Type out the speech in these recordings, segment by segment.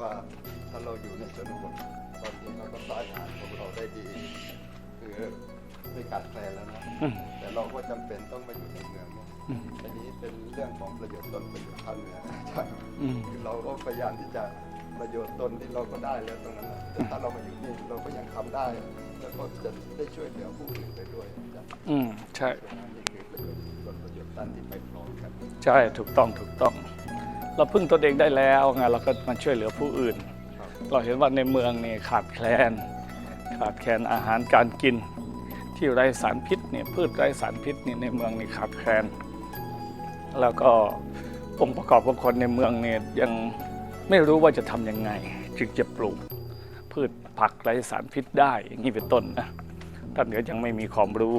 ว่าถ้าเราอยู่ในชนบทตอนนี้เราก็สร้างงานของเราได้ดี คือไม่ขาดแคลนแล้วนะอืมแต่เราก็จำเป็นต้องมาอยู่ในเมืองเนี่ยอืมอันนี้เป็นเรื่องของประโยชน์ตนประโยชน์ท่านเนี่ยใช่อืมคือเราก็พยายามที่จะประโยชน์ตนที่เราก็ได้แล้วตรงนั้นนะแต่ถ้าเรามาอยู่นี่เราก็ยังทำได้ แล้วก็จะได้ช่วยเหลือผู้อื่นไปด้วยจ้ะอืมใช่ ตรงนั้นนี่คือประโยชน์ตนประโยชน์ท่านที่ไปพร้อมกัน ใช่ ถูกต้อง ถูกต้อง เราพึ่งตนเองได้แล้วไงเราก็มาช่วยเหลือผู้อื่นรเราเห็นว่าในเมืองนี่ขาดแคลน ขาดแคลนอาหารการกิน ที่ไร้สารพิษเนี่ยพืชไร้สารพิษนี่ในเมืองนี่ขาดแคลน แล้วก็องค์ประกอบของคนในเมืองเนี่ยยังไม่รู้ว่าจะทำยังไง จึงจะปลูก พืชผักไร้สารพิษได้อย่างนี้เป็นต้นนะท่านก็ยังไม่มีความรู้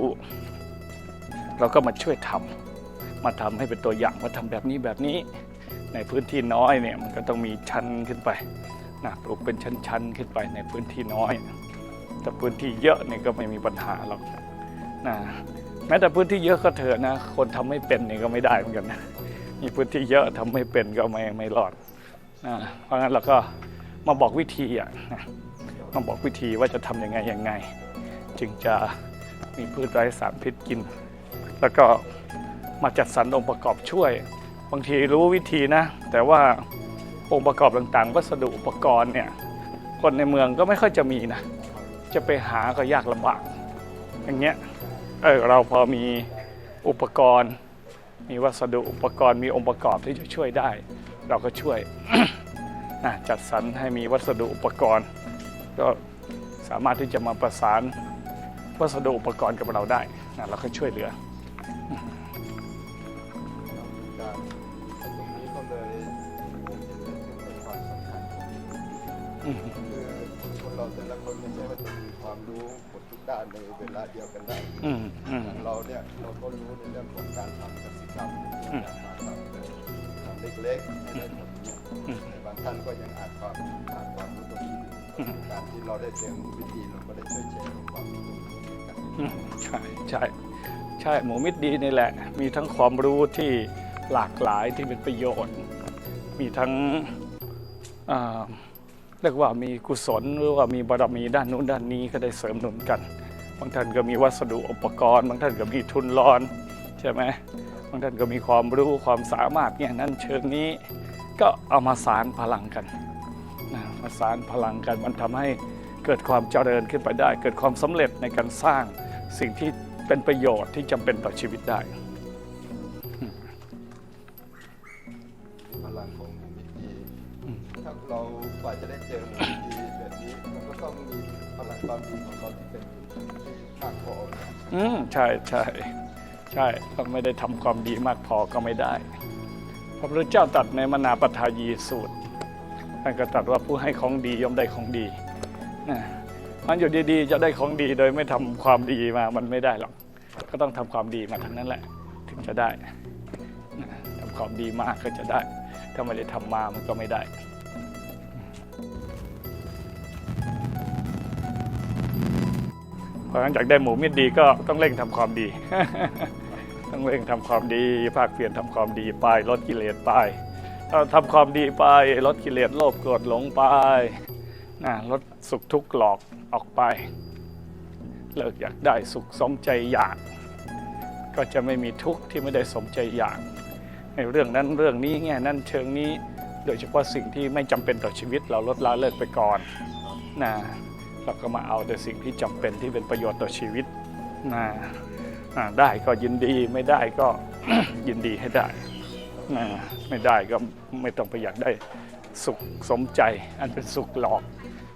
เราก็มาช่วยทำมาทำให้เป็นตัวอย่างว่าทำแบบนี้แบบนี้ ในพื้นที่น้อยเนี่ยมันก็ต้องมีชั้นขึ้นไปนะปลูกเป็นชั้นๆขึ้นไปในพื้นที่น้อย แต่พื้นที่เยอะเนี่ยก็ไม่มีปัญหาหรอกนะแม้แต่พื้นที่เยอะก็เถอะนะ คนทำไม่เป็นนี่ก็ไม่ได้เหมือนกันนะมีพื้นที่เยอะทำไม่เป็นก็ไม่ไม่รอดนะเพราะงั้นเราก็มาบอกวิธีอะนะมาบอกวิธีว่าจะทำยังไงยังไง จึงจะมีพืชไร้สารพิษกิน แล้วก็มาจัดสรรองค์ประกอบช่วย บางทีรู้วิธีนะ แต่ว่าองค์ประกอบต่างๆ วัสดุอุปกรณ์เนี่ยคนในเมืองก็ไม่ค่อยจะมีนะ จะไปหาก็ยากลำบาก อย่างเงี้ยเออเราพอมีอุปกรณ์ มีวัสดุอุปกรณ์มีองค์ประกอบที่จะช่วยได้ เราก็ช่วยนะจัดสรรให้มีวัสดุอุปกรณ์ ก็สามารถที่จะมาประสานวัสดุอุปกรณ์กับเราได้นะเราก็ช่วยเหลือ คือคนเราแต่ละคนไม่ใช่ว่าจะมีความรู้หมดทุกด้านในเวลาเดียวกันได้อืมอืม อย่างเราเนี่ยเราก็รู้ในเรื่องของการทำกสิกรรมอืม การมาทำเลยทำเล็กๆให้ได้ผลเนี่ยอืมแต่บางท่านก็ยังอาจความขาดความรู้ตรงนี้อยู่อืมการที่เราได้เรียนรู้วิธีเราก็ได้ช่วยแชร์ความรู้ตรงนี้กัน อืมใช่ใช่ใช่หมูมิตรดีนี่แหละ มีทั้งความรู้ที่หลากหลายที่เป็นประโยชน์ มีทั้งอ่า เรียกว่ามีกุศลหรือว่ามีบารมีด้านนู้นด้านนี้ก็ได้เสริมหนุนกัน บางท่านก็มีวัสดุอุปกรณ์ บางท่านก็มีทุนรอนใช่ไหมบางท่านก็มีความรู้ความสามารถเนี่ยนั้นเชิงนี้ ก็เอามาสารพลังกันนะมาสารพลังกันมันทำให้เกิดความเจริญขึ้นไปได้ เกิดความสำเร็จในการสร้างสิ่งที่เป็นประโยชน์ที่จำเป็นต่อชีวิตได้พลังของหมู่มิตรดีถ้าเราก ว่าจะได้เจอหมู่มิตรดีแบบนี้มันก็ต้องมีพลังความดีของเราที่เป็นมากพออืมใช่ใช่ใช่ถ้าไม่ได้ทำความดีมากพอก็ไม่ได้ พระพุทธเจ้าตรัสในมนาปทายีสูตรท่านก็ตรัสว่าผู้ให้ของดีย่อมได้ของดีนะมันอยู่ดีๆจะได้ของดีโดยไม่ทำความดีมามันไม่ได้หรอก ก็ต้องทำความดีมาทั้งนั้นแหละ ถึงจะได้นะทำความดีมากก็จะได้ ถ้าไม่ได้ทำมามันก็ไม่ได้ ราะฉะนั้นอยากได้หมูมิตรดีก็ต้องเร่งทำความดี ต้องเร่งทำความดีภาคเพียรทำความดีไปลดกิเลสไปถ้าทำความดีไปลดกิเลสโลภโกรธหลงไปนะลดสุขทุกข์หลอกออกไป เลิกอยากได้สุขสมใจอยาก ก็จะไม่มีทุกข์ที่ไม่ได้สมใจอยาก ในเรื่องนั้นเรื่องนี้แง่นั้นเชิงนี้ โดยเฉพาะสิ่งที่ไม่จำเป็นต่อชีวิตเราลดละเลิกไปก่อนนะ เราก็มาเอาแต่สิ่งที่จำเป็นที่เป็นประโยชน์ต่อชีวิตนะได้ก็ยินดีไม่ได้ก็ยินดีให้ได้นะไม่ได้ก็ไม่ต้องไปอยากได้สุขสมใจ อันเป็นสุขหลอก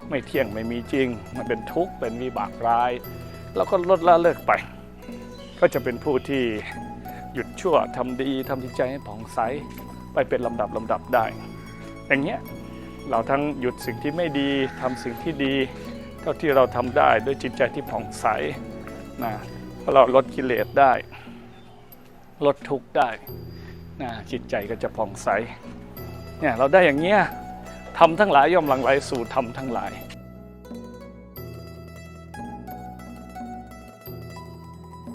ไม่เที่ยงไม่มีจริง มันเป็นทุกข์เป็นวิบากร้ายเราก็ลดละเลิกไป ก็จะเป็นผู้ที่หยุดชั่วทำดีทำจิตใจให้ผ่องใสไปเป็นลำดับลำดับได้ อย่างเงี้ยเราทั้งหยุดสิ่งที่ไม่ดีทำสิ่งที่ดี เท่าที่เราทำได้ด้วยจิตใจที่ผ่องใสนะเพราะเราลดกิเลสได้ ลดทุกข์ได้นะจิตใจก็จะผ่องใสเนี่ยเราได้อย่างเงี้ยทำทั้งหลายย่อมหลั่งไหลสู่ธรรมทั้งหลาย